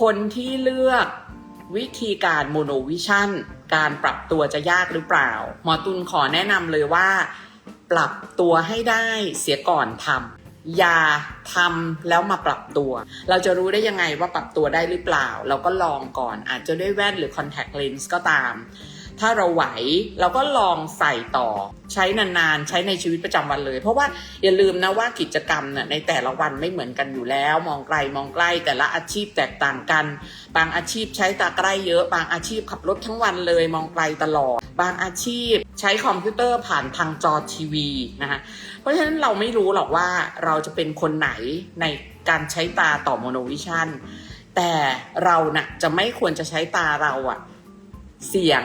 คนที่เลือกวิธีการโมโนวิชั่นการปรับตัวจะยากหรือเปล่า หมอตุลขอแนะนำเลยว่า ปรับตัวให้ได้เสียก่อนทำอย่าทำแล้วมาปรับตัว เราจะรู้ได้ยังไงว่าปรับตัวได้หรือเปล่า เราก็ลองก่อนอาจจะด้วยแว่นหรือคอนแทคเลนส์ก็ตาม ถ้าเราไหวเราก็ลองใส่ต่อใช้นานๆ ใช้ในชีวิตประจำวันเลย เพราะว่าอย่าลืมนะว่ากิจกรรมน่ะในแต่ละวันไม่เหมือนกันอยู่แล้ว มองไกลมองใกล้แต่ละอาชีพแตกต่างกัน บางอาชีพใช้ตาใกล้เยอะ บางอาชีพขับรถทั้งวันเลย มองไกลตลอด บางอาชีพใช้คอมพิวเตอร์ผ่านทางจอทีวีนะคะเพราะฉะนั้นเราไม่รู้หรอกว่าเราจะเป็นคนไหนในการใช้ตาต่อโมโนวิชั่นแต่เราน่ะจะไม่ควรจะใช้ตาเราอะเสี่ยง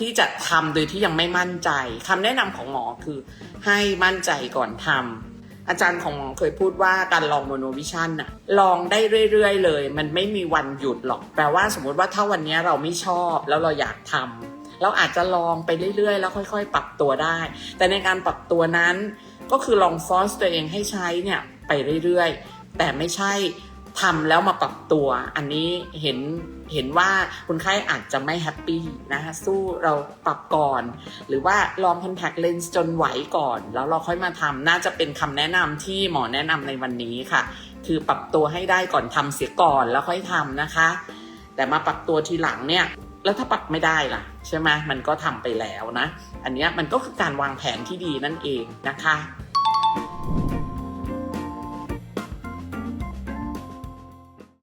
ที่จะทำโดยที่ยังไม่มั่นใจคำแนะนำของหมอคือให้มั่นใจก่อนทำอาจารย์ของหมอเคยพูดว่าการลองโมโนวิชั่นน่ะลองได้เรื่อยๆเลย มันไม่มีวันหยุดหรอก แปลว่าสมมติว่าถ้าวันนี้เราไม่ชอบแล้วเราอยากทำเราอาจจะลองไปเรื่อยๆ แล้วค่อยๆ ปรับตัวได้ แต่ในการปรับตัวนั้นก็คือลองฟอสตัวเองให้ใช้เนี่ยไปเรื่อยๆ แต่ไม่ใช่ ทำแล้วมาปรับตัว อันนี้เห็นเห็นว่าคนไข้อาจจะไม่แฮปปี้นะคะสู้เราปรับก่อน หรือว่าลอง contact lens จนไหวก่อน แล้วเราค่อยมาทำน่าจะเป็นคำแนะนำที่หมอแนะนำในวันนี้ค่ะ คือปรับตัวให้ได้ก่อนทำเสียก่อนแล้วค่อยทำนะคะ แต่มาปรับตัวทีหลังเนี่ยแล้วถ้าปรับไม่ได้ล่ะ ใช่ไหมมันก็ทำไปแล้วนะ อันนี้มันก็คือการวางแผนที่ดีนั่นเองนะคะ